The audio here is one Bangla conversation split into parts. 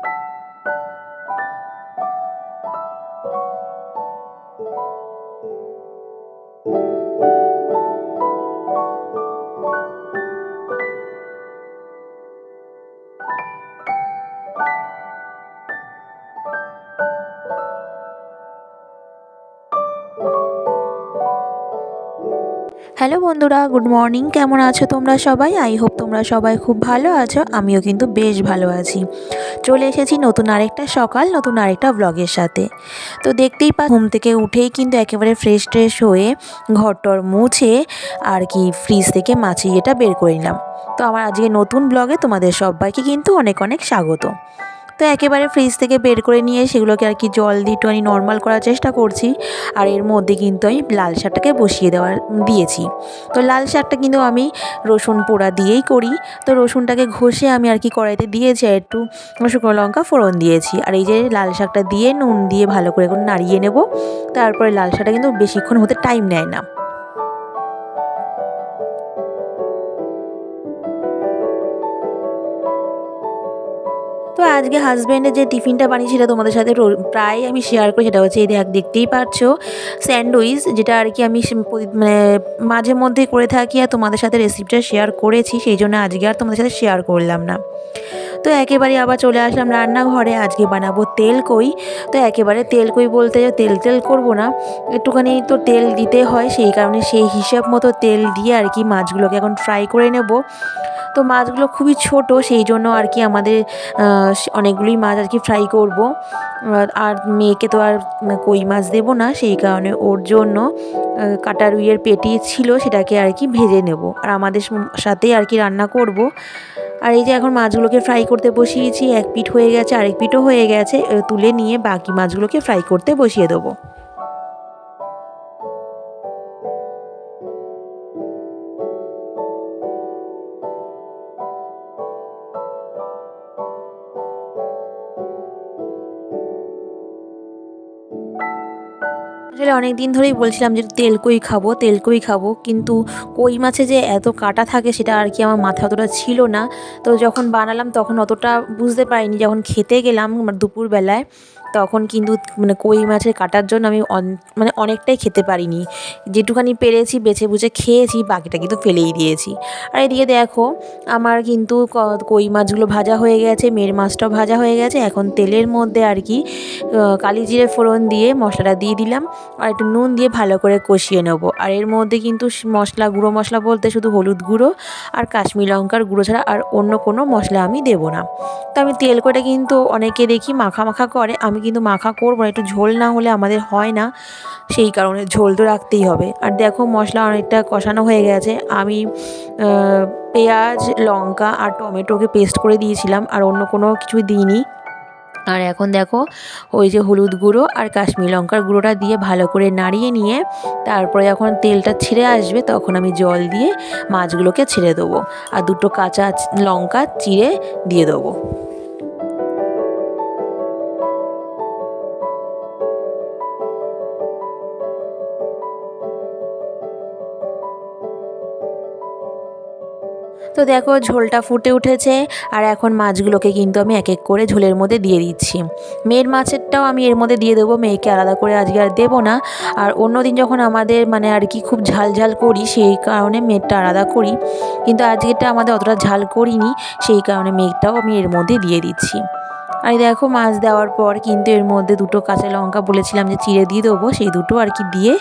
you হ্যালো বন্ধুরা, গুড মর্নিং। কেমন আছো তোমরা সবাই? আই হোপ তোমরা সবাই খুব ভালো আছো, আমিও কিন্তু বেশ ভালো আছি। চলে এসেছি নতুন আরেকটা সকাল, নতুন আরেকটা ব্লগের সাথে। তো দেখতেই পা ঘুম থেকে উঠেই কিন্তু একেবারে ফ্রেশ ট্রেশ হয়ে ঘরটর মুছে আর কি ফ্রিজ থেকে মাছি এটা বের করে নিলাম। তো আমার আজকে নতুন ব্লগে তোমাদের সবাইকে কিন্তু অনেক অনেক স্বাগত। তো একেবারে ফ্রিজ থেকে বের করে নিয়ে সেগুলোকে আর কি জল দিয়ে একটু আমি নর্মাল করার চেষ্টা করছি। আর এর মধ্যে কিন্তু আমি লাল শাকটাকে বসিয়ে দেওয়ার, দিয়েছি। তো লাল শাকটা কিন্তু আমি রসুন পোড়া দিয়েই করি। তো রসুনটাকে ঘষে আমি আর কি কড়াইতে দিয়েছি আর একটু শুকনো লঙ্কা ফোড়ন দিয়েছি। আর এই যে লাল শাকটা দিয়ে নুন দিয়ে ভালো করে এখন নাড়িয়ে নেব। তারপরে লাল শাকটা কিন্তু বেশিক্ষণ হতে টাইম নেয় না। আজকে হাজব্যান্ডের যে টিফিনটা বানিয়ে সেটা তোমাদের সাথে প্রায় আমি শেয়ার করি, সেটা হচ্ছে এই দেখ, দেখতেই পাচ্ছ স্যান্ডউইচ যেটা আর কি আমি মানে মাঝে মধ্যে করে থাকি আর তোমাদের সাথে রেসিপিটা শেয়ার করেছি, সেই জন্য আজকে আর তোমাদের সাথে শেয়ার করলাম না। তো একেবারে আবার চলে আসলাম রান্নাঘরে। আজকে বানাবো তেল কই। তো একেবারে তেল কই বলতে যে তেল তেল করব না। একটুখানি তো তেল দিতে হয় সেই কারণে সেই হিসাব মতো তেল দিয়ে আর কি মাছগুলোকে এখন ফ্রাই করে নেব। তো মাছগুলো খুবই ছোট সেই জন্য আর কি আমাদের আহ, অনেকগুলোই মাছ আর কি ফ্রাই করব। আর- মেয়েকে তো আর কই মাছ দেবো না সেই কারণে ওর জন্য কাটা রুইয়ের পেটি ছিল সেটাকে আর কি ভেজে নেব। আর আমাদের সাথেই আর কি রান্না করব। আর এই যে এখন মাছগুলোকে ফ্রাই করতে বসিয়েছি, এক পিঠ হয়ে গেছে, আরেক পিঠও হয়ে গেছে তুলে নিয়ে বাকি মাছগুলোকে ফ্রাই করতে বসিয়ে দেবো। আসলে অনেক দিন ধরেই বলছিলাম যে তেল কই খাব, তেল কই খাব, কিন্তু কই মাছে যে এত কাটা থাকে সেটা আর কি আমার মাথা অতটা ছিল না। তো যখন বানালাম তখন অতটা বুঝতে পারিনি, যখন খেতে গেলাম দুপুরবেলায় তখন কিন্তু মানে কই মাছের কাটার জন্য আমি মানে অনেকটাই খেতে পারিনি। যেটুখানি পেরেছি, বেছে বুঝে খেয়েছি, বাকিটা কিন্তু ফেলেই দিয়েছি। আর এদিকে দেখো, আমার কিন্তু কই মাছগুলো ভাজা হয়ে গেছে, মেয়ের মাছটাও ভাজা হয়ে গেছে। এখন তেলের মধ্যে আর কি কালি জিরে ফোড়ন দিয়ে মশলাটা দিয়ে দিলাম। আর একটু নুন দিয়ে ভালো করে কষিয়ে নেব। আর এর মধ্যে কিন্তু মশলা, গুঁড়ো মশলা বলতে শুধু হলুদ গুঁড়ো আর কাশ্মীর লঙ্কার গুঁড়ো ছাড়া আর অন্য কোনো মশলা আমি দেবো না। তো আমি তেল কটা কিন্তু অনেকে দেখি মাখা মাখা করে, আমি কিন্তু মাখা করব না, একটু ঝোল না হলে আমাদের হয় না। সেই কারণে ঝোল তো রাখতেই হবে। আর দেখো মশলা অনেকটা কষানো হয়ে গেছে। আমি পেঁয়াজ, লঙ্কা আর টমেটোকে পেস্ট করে দিয়েছিলাম আর অন্য কোনো কিছুই দিইনি। আর এখন দেখো ওই যে হলুদ গুঁড়ো আর কাশ্মীর লঙ্কার গুঁড়োটা দিয়ে ভালো করে নাড়িয়ে নিয়ে তারপরে যখন তেলটা ছিঁড়ে আসবে তখন আমি জল দিয়ে মাছগুলোকে ছেড়ে দেবো। আর দুটো কাঁচা লঙ্কা চিড়ে দিয়ে দেবো। তো দেখো ঝোলটা ফুটে উঠেছে আর এখন মাছগুলোকে কিন্তু আমি এক এক করে ঝোলের মধ্যে দিয়ে দিচ্ছি। মেয়ের মাছেরটাও আমি এর মধ্যে দিয়ে দেবো, মেয়েকে আলাদা করে আজকে আর দেবো না। আর অন্য দিন যখন আমাদের মানে আর কি খুব ঝাল ঝাল করি, সেই কারণে মেয়েরটা আলাদা করি। কিন্তু আজকেরটা আমাদের অতটা ঝাল করিনি, সেই কারণে মেয়েটাও আমি এর মধ্যে দিয়ে দিচ্ছি। আর দেখো মাছ দেওয়ার পর কিন্তু এর মধ্যে দুটো কাঁচা লঙ্কা বলেছিলাম যে চিড়ে দিয়ে দেবো, সেই দুটো আর কি দিয়ে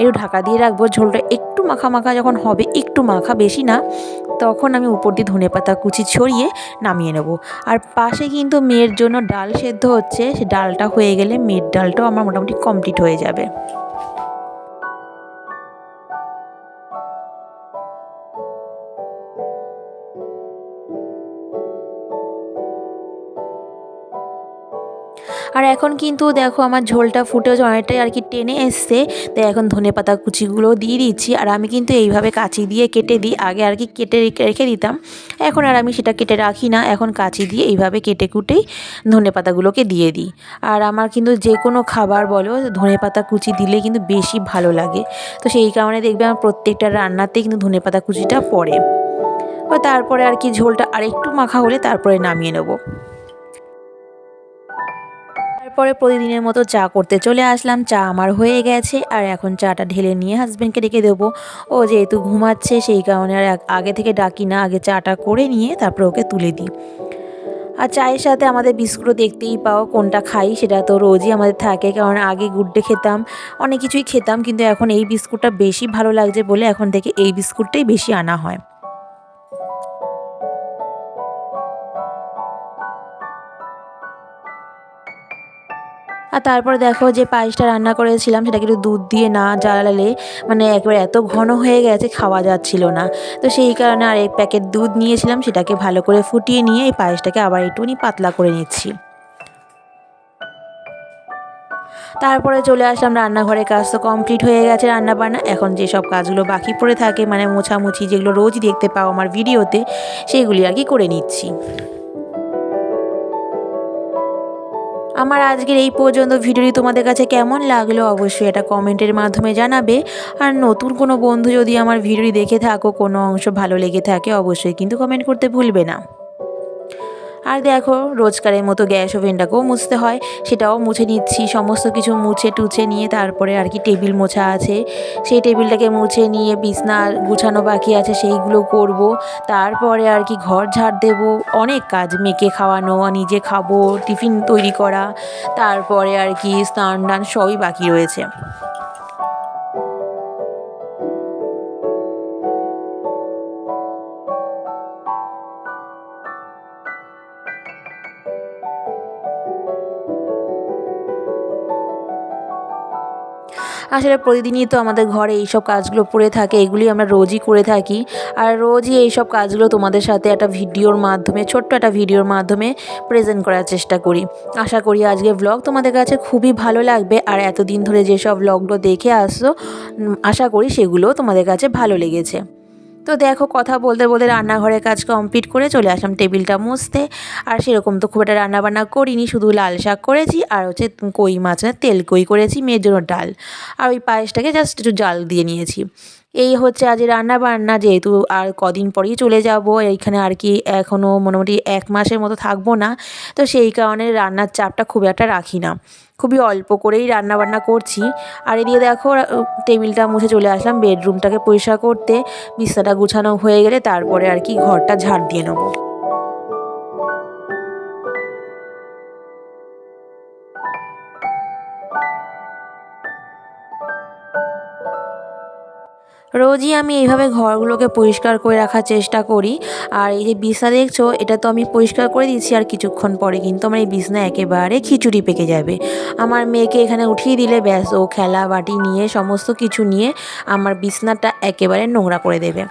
একটু ঢাকা দিয়ে রাখব। ঝোলটা একটু মাখা মাখা যখন হবে, একটু মাখা বেশি না, তখন আমি উপর দিয়ে ধনে পাতা কুচি ছড়িয়ে নামিয়ে নেব। আর পাশে কিন্তু মেয়ের জন্য ডাল সেদ্ধ হচ্ছে, সে ডালটা হয়ে গেলে মেয়ের ডালটাও আমার মোটামুটি কমপ্লিট হয়ে যাবে। আর এখন কিন্তু দেখো আমার ঝোলটা ফুটে অনেকটাই আর কি টেনে এসছে। তো এখন ধনে পাতা কুচিগুলো দিয়ে দিচ্ছি। আর আমি কিন্তু এইভাবে কাঁচি দিয়ে কেটে দিই। আগে আর কি কেটে রেখে দিতাম। এখন আর আমি সেটা কেটে রাখি না। এখন কাঁচি দিয়ে এইভাবে কেটে কুটেই ধনে পাতাগুলোকে দিয়ে দিই। আর আমার কিন্তু যে কোনো খাবার বলো, ধনে পাতা কুচি দিলে কিন্তু বেশি ভালো লাগে। তো সেই কারণে দেখবে আমার প্রত্যেকটা রান্নাতেই কিন্তু ধনে পাতা কুচিটা পড়ে। তারপরে আর কি ঝোলটা আরেকটু মাখা হলে তারপরে নামিয়ে নেব। তারপরে প্রতিদিনের মতো চা করতে চলে আসলাম। চা আমার হয়ে গেছে আর এখন চাটা ঢেলে নিয়ে হাজব্যান্ডকে ডেকে দেবো। ও যেহেতু ঘুমাচ্ছে সেই কারণে আর আগে থেকে ডাকি না, আগে চাটা করে নিয়ে তারপরে ওকে তুলে দিই। আর চায়ের সাথে আমাদের বিস্কুটও দেখতেই পাও কোনটা খাই, সেটা তো রোজই আমাদের থাকে কারণ আগে গুড্ডে খেতাম, অনেক কিছুই খেতাম, কিন্তু এখন এই বিস্কুটটা বেশি ভালো লাগছে বলে এখন থেকে এই বিস্কুটটাই বেশি আনা হয়। আর তারপরে দেখো যে পায়েসটা রান্না করেছিলাম, সেটাকে একটু দুধ দিয়ে না জ্বালালে মানে একবার এত ঘন হয়ে গেছে, খাওয়া যাচ্ছিল না। তো সেই কারণে আর এক প্যাকেট দুধ নিয়েছিলাম, সেটাকে ভালো করে ফুটিয়ে নিয়ে এই পায়েসটাকে আবার একটুখানি পাতলা করে নিচ্ছি। তারপরে চলে আসলাম রান্নাঘরের কাজ, তো কমপ্লিট হয়ে গেছে রান্না বান্না এখন যেসব কাজগুলো বাকি পড়ে থাকে মানে মোছামুছি যেগুলো রোজই দেখতে পাও আমার ভিডিওতে সেইগুলি আর কি করে নিচ্ছি। আমার আজকের এই পর্যন্ত ভিডিওটি তোমাদের কাছে কেমন লাগল অবশ্যই এটা কমেন্টের মাধ্যমে জানাবে। আর নতুন কোনো বন্ধু যদি আমার ভিডিওটি দেখে থাকো, কোনো অংশ ভালো লেগে থাকে, অবশ্যই কিন্তু কমেন্ট করতে ভুলবে না। আর দেখো, রোজকারের মতো গ্যাস ওভেনটাকেও মুছতে হয়। সেটাও মুছে নিচ্ছি, সমস্ত কিছু মুছে টুছে নিয়ে তারপরে আর কি টেবিল মোছা আছে। সেই টেবিলটাকে মুছে নিয়ে বিছনা গুছানো বাকি আছে, সেইগুলো করব। তারপরে আর কি ঘর ঝাড় দেব, অনেক কাজ, মেয়েকে খাওয়ানো, নিজে খাব, টিফিন তৈরি করা, তারপরে আর কি স্নান টান সবই বাকি রয়েছে। আসলে প্রতিদিনই তো আমাদের ঘরে এইসব কাজগুলো পড়ে থাকে, এগুলি আমরা রোজই করে থাকি। আর রোজই এইসব কাজগুলো তোমাদের সাথে একটা ভিডিওর মাধ্যমে, ছোট্ট একটা ভিডিওর মাধ্যমে প্রেজেন্ট করার চেষ্টা করি। আশা করি আজকে ব্লগ তোমাদের কাছে খুবই ভালো লাগবে, আর এতদিন ধরে যেসব ব্লগগুলো দেখে আসছো আশা করি সেগুলো তোমাদের কাছে ভালো লেগেছে। তো দেখো কথা বলতে বলতে রান্নাঘরের কাজ কমপ্লিট করে চলে আসলাম টেবিলটা মুছতে। আর সেরকম তো খুব একটা রান্নাবান্না করিনি, শুধু লাল শাক করেছি আর হচ্ছে কই মাছ না, তেল কই করেছি মেয়ের জন্য ডাল। আর ওই পায়েসটাকে জাস্ট একটু জাল দিয়ে নিয়েছি। এই হচ্ছে আজ রান্না বান্না যেহেতু আর কদিন পরেই চলে যাব, এইখানে আর কি এখনও মোটামুটি এক মাসের মতো থাকব না, তো সেই কারণে রান্নার চাপটা খুব একটা রাখি না। খুবই অল্প করেই রান্না বান্না করছি। আর এদিকে দেখো, টেবিলটা মুছে চলে আসলাম, বেডরুমটাকে পরিষ্কার করতে, বিছানাটা গুছানো হয়ে গেলে তারপরে আর কি ঘরটা ঝাড় দিয়ে নেব। রোজই আমি এইভাবে ঘরগুলোকে পরিষ্কার করে রাখার চেষ্টা করি। আর এই যে বিছনা দেখছ, এটা তো আমি পরিষ্কার করে দিচ্ছি আর কিছুক্ষণ পরে কিন্তু আমার এই বিছনা একেবারে খিচুড়ি পেকে যাবে। আমার মেয়েকে এখানে উঠিয়ে দিলে ব্যাস, ও খেলা, বাটি নিয়ে, সমস্ত কিছু নিয়ে আমার বিছনাটা একেবারে নোংরা করে দেবে।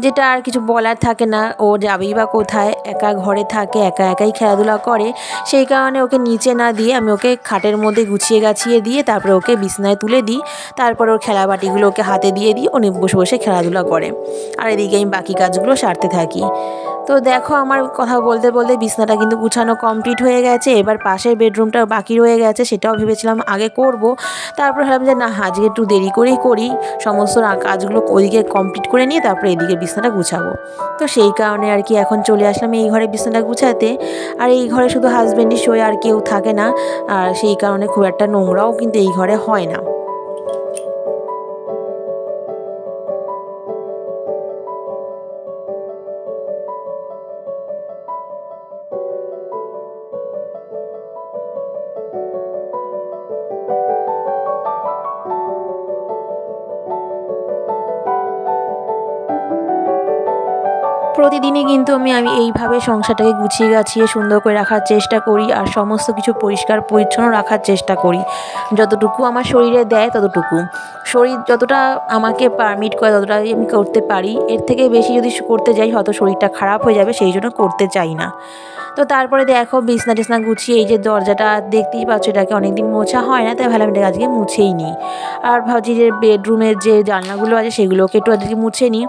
যেটা আর কিছু বলার থাকে না। ও যাবেই বা কোথায়, একা ঘরে থাকে, একা একাই খেলাধুলা করে। সেই কারণে ওকে নিচে না দিয়ে আমি ওকে খাটের মধ্যে গুছিয়ে গাছিয়ে দিয়ে তারপরে ওকে বিছনায় তুলে দিই। তারপর ওর খেলা বাটিগুলো ওকে হাতে দিয়ে দিই উনি বসে বসে খেলাধুলা করে। আর এদিকে আমি বাকি কাজগুলো সারতে থাকি। তো দেখো আমার কথা বলতে বলতে বিছনাটা কিন্তু গুছানো কমপ্লিট হয়ে গেছে। এবার পাশের বেডরুমটা বাকি রয়ে গেছে, সেটাও ভেবেছিলাম আগে করব। তারপর ভাবলাম যে না, আজকে একটু দেরি করেই করি। সমস্ত কাজগুলো ওইদিকে কমপ্লিট করে নিয়ে তারপরে এদিকে বিছনাটা গুছাবো। তো সেই কারণে আর কি এখন চলে আসলাম এই ঘরে বিছনাটা গুছাতে। আর এই ঘরে শুধু হাজব্যান্ডই শোয় আর কেউ থাকে না। আর সেই কারণে খুব একটা নোংরাও কিন্তু এই ঘরে হয় না। প্রতিদিনই কিন্তু আমি আমি এইভাবে সংসারটাকে গুছিয়ে গাছিয়ে সুন্দর করে রাখার চেষ্টা করি আর সমস্ত কিছু পরিষ্কার পরিচ্ছন্ন রাখার চেষ্টা করি। যতটুকু আমার শরীরে দেয় ততটুকু। শরীর যতটা আমাকে পারমিট করে ততটাই আমি করতে পারি। এর থেকে বেশি যদি করতে যাই, হয়তো শরীরটা খারাপ হয়ে যাবে, সেই জন্য করতে চাই না। তো তারপরে দেখো বিছনা টিছনা গুছিয়ে এই যে দরজাটা দেখতেই পাচ্ছ, এটাকে অনেকদিন মোছা হয় না, তাই ভাবলাম এটাকে আজকে মুছেই নিই। আর ভাবছি যে বেডরুমের যে জানলাগুলো আছে, সেগুলোকে একটু আজকে মুছে নিই।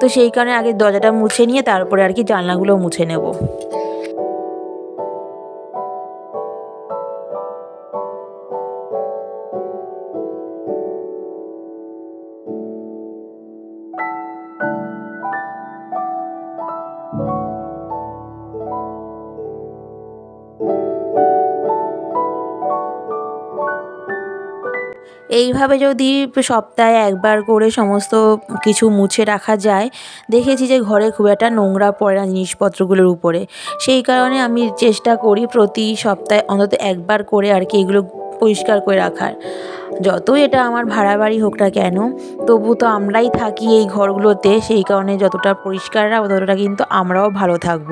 তো সেই কারণে আগে দরজাটা মুছে নিয়ে তারপরে আর কি জানলাগুলো মুছে নেব। এইভাবে যদি সপ্তাহে একবার করে সমস্ত কিছু মুছে রাখা যায়, দেখেছি যে ঘরে খুব একটা নোংরা পড়ে না জিনিসপত্রগুলোর উপরে। সেই কারণে আমি চেষ্টা করি প্রতি সপ্তাহে অন্তত একবার করে আর কি এগুলো পরিষ্কার করে রাখার। যতই এটা আমার ভাড়া বাড়ি হোক না কেন, তবু তো আমরাই থাকি এই ঘরগুলোতে, সেই কারণে যতটা পরিষ্কার রাখব ততটা কিন্তু আমরাও ভালো থাকব।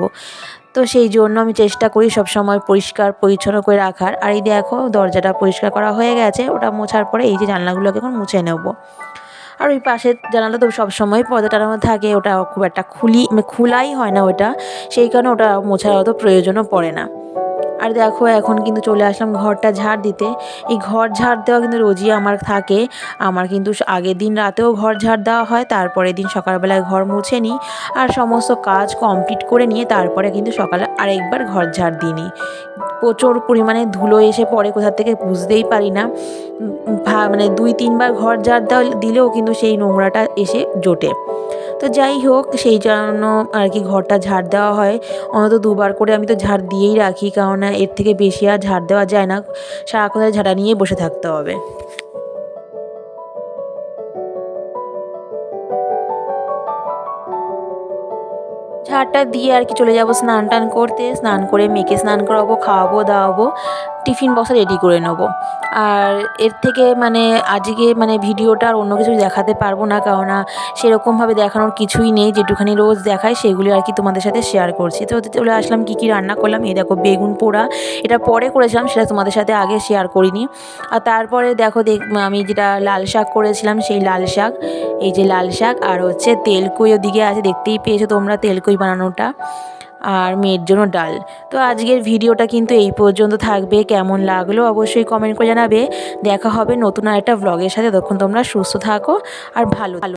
তো সেই জন্য আমি চেষ্টা করি সব সময় পরিষ্কার, পরিচ্ছন্ন করে রাখার। আর এই দেখো, দরজাটা পরিষ্কার করা হয়ে গেছে। ওটা মোছার পরে এই যে জানলাগুলোকে এখন মুছে নেব। আর ওই পাশের জানালা তো সবসময় পর্দাটার মধ্যে থাকে। ওটা খুব একটা খুলি মানে খোলাই হয় না ওটা। সেই কারণে ওটা মোছার অত প্রয়োজনও পড়ে না। আর দেখো, এখন কিন্তু চলে আসলাম ঘরটা ঝাড় দিতে। এই ঘর ঝাড় দেওয়া কিন্তু রোজই আমার থাকে। আমার কিন্তু আগের দিন রাতেও ঘর ঝাড় দেওয়া হয় তারপরে দিন সকালবেলায় ঘর মুছে নিই আর সমস্ত কাজ কমপ্লিট করে নিয়ে তারপরে কিন্তু সকালে আরেকবার ঘর ঝাড় দিই প্রচুর পরিমাণে ধুলো এসে পড়ে কোথা থেকে বুঝতেই পারি না। মানে দুই, তিনবার ঘর ঝাড় দিলেও কিন্তু সেই নোংরাটা এসে জোটে। তো যাই হোক, সেই জন্য আর কি ঘরটা ঝাড় দেওয়া হয়। অন্তত দুবার করে আমি তো ঝাড় দিয়েই রাখি কারণ এর থেকে বেশি আর ঝাড় দেওয়া যায় না। সারাক্ষণ ঝাড়া নিয়ে বসে থাকতে হবে। ঝাড়টা দিয়ে আর কি চলে যাব, স্নান টান করতে, স্নান করে মেয়েকে স্নান করাবো, খাওয়াবো, দাওয়াবো। টিফিন বক্সে রেডি করে নেব। আর এর থেকে মানে আজকে মানে ভিডিওটা আর অন্য কিছু দেখাতে পারব না কারণ সেরকমভাবে দেখানোর কিছুই নেই। যেটুখানি রোজ দেখায় সেগুলি আর কি তোমাদের সাথে শেয়ার করছি। তো চলে আসলাম, কী কী রান্না করলাম? এই দেখো, বেগুন পোড়া। এটা পরে করেছিলাম, সেটা তোমাদের সাথে আগে শেয়ার করিনি। আর তারপরে দেখো, দেখ, আমি যেটা লাল শাক করেছিলাম, সেই লাল শাক, এই যে লাল শাক, আর হচ্ছে তেলকুই ওদিকে আছে, দেখতেই পেয়েছ তোমরা তেলকুই বানানোটা। আর মেয়ের জন্য ডাল। তো আজকের ভিডিওটা কিন্তু এই পর্যন্ত থাকবে। কেমন লাগল অবশ্যই কমেন্ট করে জানাবে। দেখা হবে নতুন আর একটা ব্লগের সাথে। তখন তোমরা সুস্থ থাকো আর ভালো ভালো